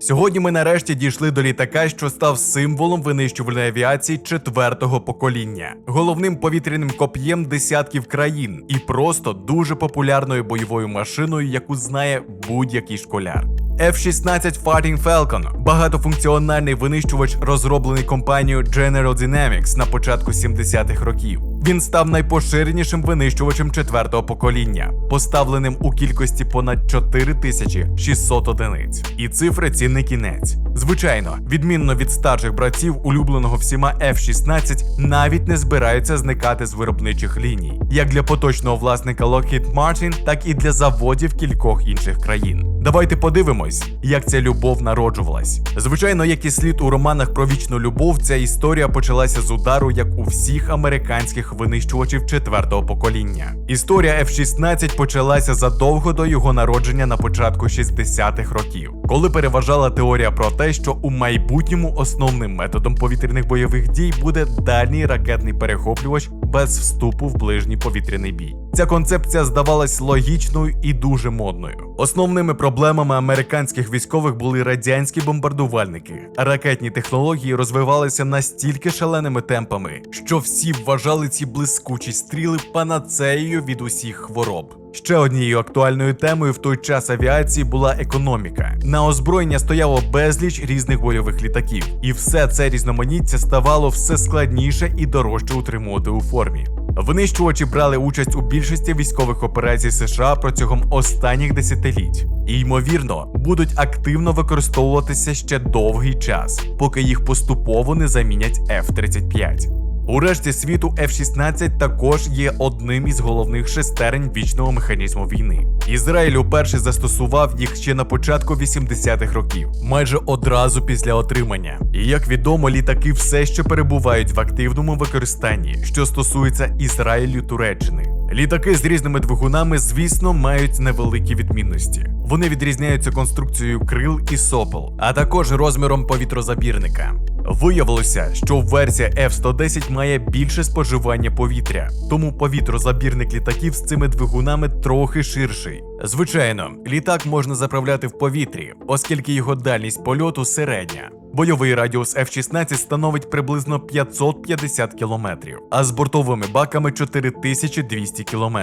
Сьогодні ми нарешті дійшли до літака, що став символом винищувальної авіації четвертого покоління, головним повітряним коп'єм десятків країн і просто дуже популярною бойовою машиною, яку знає будь-який школяр. F-16 Fighting Falcon – багатофункціональний винищувач, розроблений компанією General Dynamics на початку 70-х років. Він став найпоширенішим винищувачем четвертого покоління, поставленим у кількості понад 4600 одиниць. І цифри ці не кінець. Звичайно, відмінно від старших братів, улюбленого всіма F-16 навіть не збираються зникати з виробничих ліній, як для поточного власника Lockheed Martin, так і для заводів кількох інших країн. Давайте подивимось, як ця любов народжувалась. Звичайно, як і слід у романах про вічну любов, ця історія почалася з удару, як у всіх американських винищувачів четвертого покоління. Історія F-16 почалася задовго до його народження на початку 60-х років, коли переважала теорія про те, що у майбутньому основним методом повітряних бойових дій буде дальній ракетний перехоплювач без вступу в ближній повітряний бій. Ця концепція здавалась логічною і дуже модною. Основними проблемами американських військових були радянські бомбардувальники. Ракетні технології розвивалися настільки шаленими темпами, що всі вважали ці блискучі стріли панацеєю від усіх хвороб. Ще однією актуальною темою в той час авіації була економіка. На озброєння стояло безліч різних бойових літаків, і все це різноманіття ставало все складніше і дорожче утримувати у формі. Винищувачі брали участь у більшості військових операцій США протягом останніх десятиліть і, ймовірно, будуть активно використовуватися ще довгий час, поки їх поступово не замінять F-35. У решті світу F-16 також є одним із головних шестерень вічного механізму війни. Ізраїль уперше застосував їх ще на початку 80-х років, майже одразу після отримання. І як відомо, літаки все ще перебувають в активному використанні, що стосується Ізраїлю Туреччини. Літаки з різними двигунами, звісно, мають невеликі відмінності. Вони відрізняються конструкцією крил і сопел, а також розміром повітрозабірника. Виявилося, що версія F-110 має більше споживання повітря, тому повітрозабірник літаків з цими двигунами трохи ширший. Звичайно, літак можна заправляти в повітрі, оскільки його дальність польоту середня. Бойовий радіус F-16 становить приблизно 550 км, а з бортовими баками 4200 км.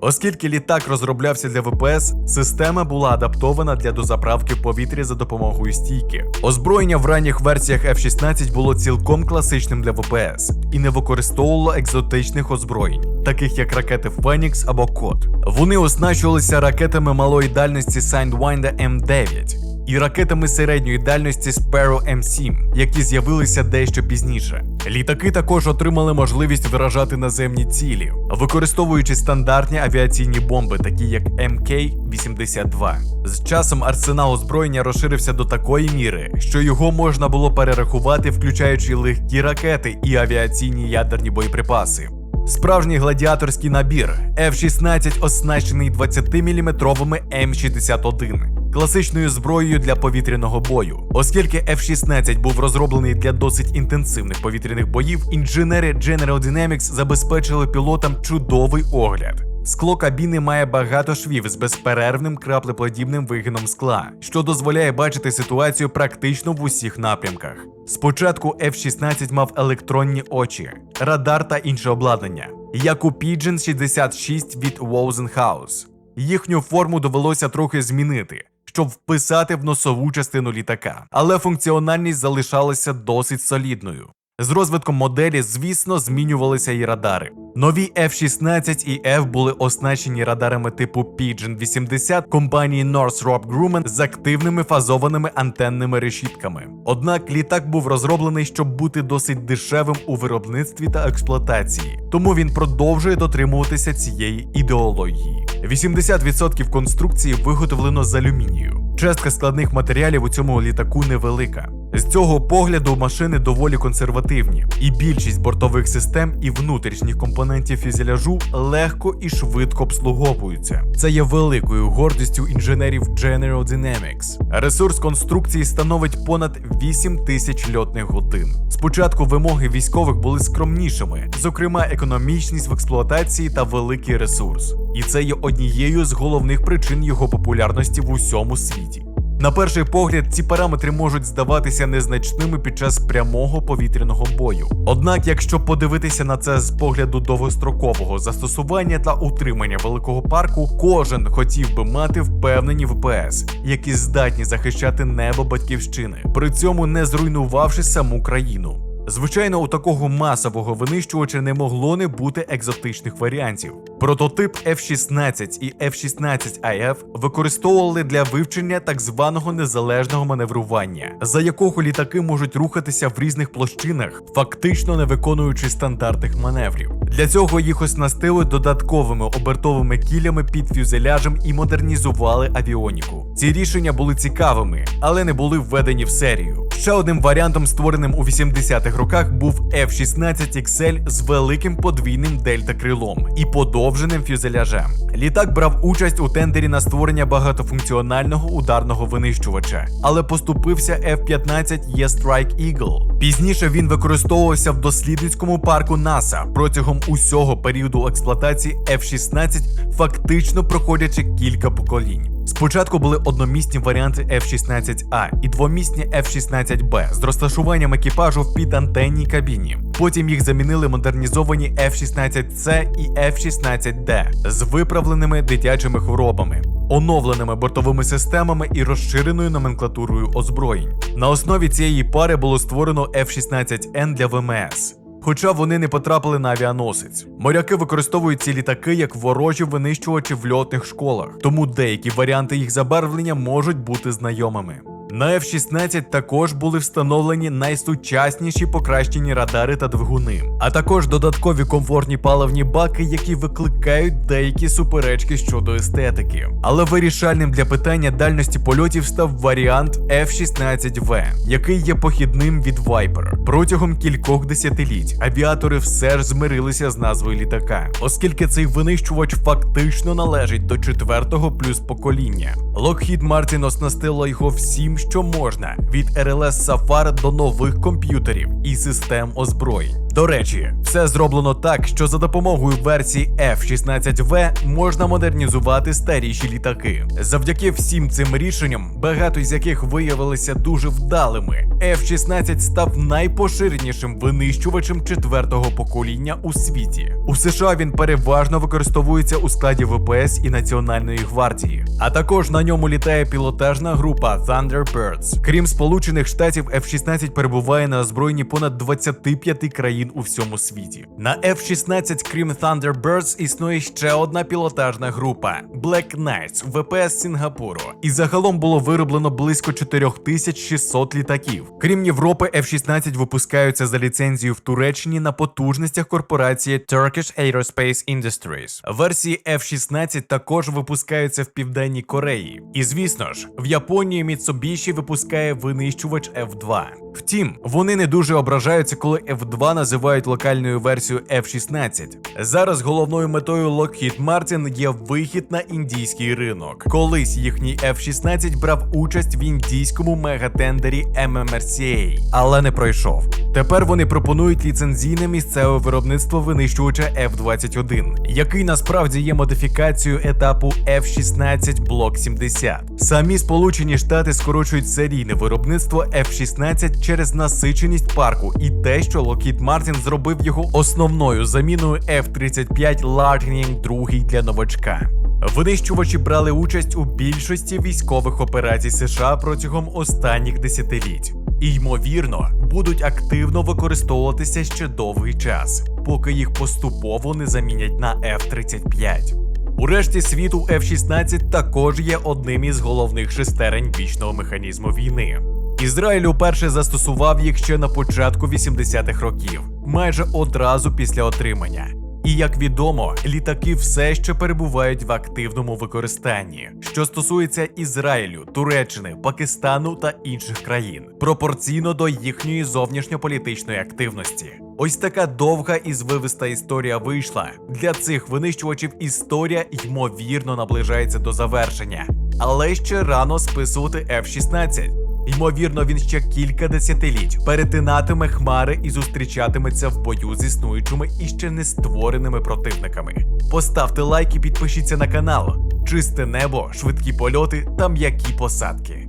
Оскільки літак розроблявся для ВПС, система була адаптована для дозаправки в повітрі за допомогою стійки. Озброєння в ранніх версіях F-16 було цілком класичним для ВПС і не використовувало екзотичних озброєнь, таких як ракети Фенікс або Кот. Вони оснащувалися ракетами малої дальності Sidewinder M9 і ракетами середньої дальності Sparrow M7, які з'явилися дещо пізніше. Літаки також отримали можливість виражати наземні цілі, використовуючи стандартні авіаційні бомби, такі як МК-82. З часом арсенал озброєння розширився до такої міри, що його можна було перерахувати, включаючи легкі ракети і авіаційні ядерні боєприпаси. Справжній гладіаторський набір F-16 оснащений 20-мм М61 класичною зброєю для повітряного бою. Оскільки F-16 був розроблений для досить інтенсивних повітряних боїв, інженери General Dynamics забезпечили пілотам чудовий огляд. Скло кабіни має багато швів з безперервним краплеподібним вигином скла, що дозволяє бачити ситуацію практично в усіх напрямках. Спочатку F-16 мав електронні очі, радар та інше обладнання, як у Pigeon 66 від Wousenhouse. Їхню форму довелося трохи змінити, щоб вписати в носову частину літака, але функціональність залишалася досить солідною. З розвитком моделі, звісно, змінювалися і радари. Нові F-16 і F були оснащені радарами типу Pigeon 80 компанії Northrop Grumman з активними фазованими антенними решітками. Однак літак був розроблений, щоб бути досить дешевим у виробництві та експлуатації, тому він продовжує дотримуватися цієї ідеології. 80% конструкції виготовлено з алюмінію. Частка складних матеріалів у цьому літаку невелика. З цього погляду машини доволі консервативні, і більшість бортових систем і внутрішніх компонентів фюзеляжу легко і швидко обслуговуються. Це є великою гордістю інженерів General Dynamics. Ресурс конструкції становить понад 8 тисяч льотних годин. Спочатку вимоги військових були скромнішими, зокрема, економічність в експлуатації та великий ресурс. І це є однією з головних причин його популярності в усьому світі. На перший погляд, ці параметри можуть здаватися незначними під час прямого повітряного бою. Однак, якщо подивитися на це з погляду довгострокового застосування та утримання великого парку, кожен хотів би мати впевнені ВПС, які здатні захищати небо батьківщини, при цьому не зруйнувавши саму країну. Звичайно, у такого масового винищувача не могло не бути екзотичних варіантів. Прототип F-16 і F-16IF використовували для вивчення так званого незалежного маневрування, за якого літаки можуть рухатися в різних площинах, фактично не виконуючи стандартних маневрів. Для цього їх оснастили додатковими обертовими кілями під фюзеляжем і модернізували авіоніку. Ці рішення були цікавими, але не були введені в серію. Ще одним варіантом, створеним у 80-х роках, був F-16 XL з великим подвійним дельта-крилом і подовженим фюзеляжем. Літак брав участь у тендері на створення багатофункціонального ударного винищувача, але поступився F-15 E Strike Eagle. Пізніше він використовувався в дослідницькому парку НАСА протягом усього періоду експлуатації F-16, фактично проходячи кілька поколінь. Спочатку були одномісні варіанти F-16A і двомісні F-16B з розташуванням екіпажу в підантенній кабіні. Потім їх замінили модернізовані F-16C і F-16D з виправленими дитячими хворобами, оновленими бортовими системами і розширеною номенклатурою озброєнь. На основі цієї пари було створено F-16N для ВМС. Хоча вони не потрапили на авіаносець. Моряки використовують ці літаки як ворожі винищувачі в льотних школах, тому деякі варіанти їх забарвлення можуть бути знайомими. На F-16 також були встановлені найсучасніші покращені радари та двигуни, а також додаткові комфортні паливні баки, які викликають деякі суперечки щодо естетики. Але вирішальним для питання дальності польотів став варіант F-16V, який є похідним від Viper. Протягом кількох десятиліть авіатори все ж змирилися з назвою літака, оскільки цей винищувач фактично належить до четвертого плюс покоління. Lockheed Martin оснастила його всім, що можна, від RLS Safari до нових комп'ютерів і систем озброєнь. До речі, все зроблено так, що за допомогою версії F-16V можна модернізувати старіші літаки. Завдяки всім цим рішенням, багато з яких виявилися дуже вдалими. F-16 став найпоширенішим винищувачем четвертого покоління у світі. У США він переважно використовується у складі ВПС і Національної гвардії, а також на ньому літає пілотажна група Thunderbirds. Крім Сполучених Штатів, F-16 перебуває на озброєнні понад 25 країн у всьому світі. На F-16, крім Thunderbirds, існує ще одна пілотажна група Black Knights ВПС Сінгапуру. І загалом було вироблено близько 4600 літаків. Крім Європи, F-16 випускаються за ліцензією в Туреччині на потужностях корпорації Turkish Aerospace Industries. Версії F-16 також випускаються в Південній Кореї. І звісно ж, в Японії Mitsubishi випускає винищувач F-2. Втім, вони не дуже ображаються, коли F-2 називають локальною версією F-16. Зараз головною метою Lockheed Martin є вихід на індійський ринок. Колись їхній F-16 брав участь в індійському мегатендері MMRCA, але не пройшов. Тепер вони пропонують ліцензійне місцеве виробництво винищувача F-21, який насправді є модифікацією етапу F-16 Block 70. Самі Сполучені Штати скорочують серійне виробництво F-16 через насиченість парку і те, що Lockheed Martin зробив його основною заміною F-35 Lightning II для новачка. Винищувачі брали участь у більшості військових операцій США протягом останніх десятиліть і, ймовірно, будуть активно використовуватися ще довгий час, поки їх поступово не замінять на F-35. У решті світу F-16 також є одним із головних шестерень вічного механізму війни. Ізраїль уперше застосував їх ще на початку 80-х років, майже одразу після отримання. І як відомо, літаки все ще перебувають в активному використанні, що стосується Ізраїлю, Туреччини, Пакистану та інших країн, пропорційно до їхньої зовнішньополітичної активності. Ось така довга і звивиста історія вийшла. Для цих винищувачів історія ймовірно наближається до завершення, але ще рано списувати F-16. Ймовірно, він ще кілька десятиліть перетинатиме хмари і зустрічатиметься в бою з існуючими і ще не створеними противниками. Поставте лайк і підпишіться на канал. Чисте небо, швидкі польоти та м'які посадки.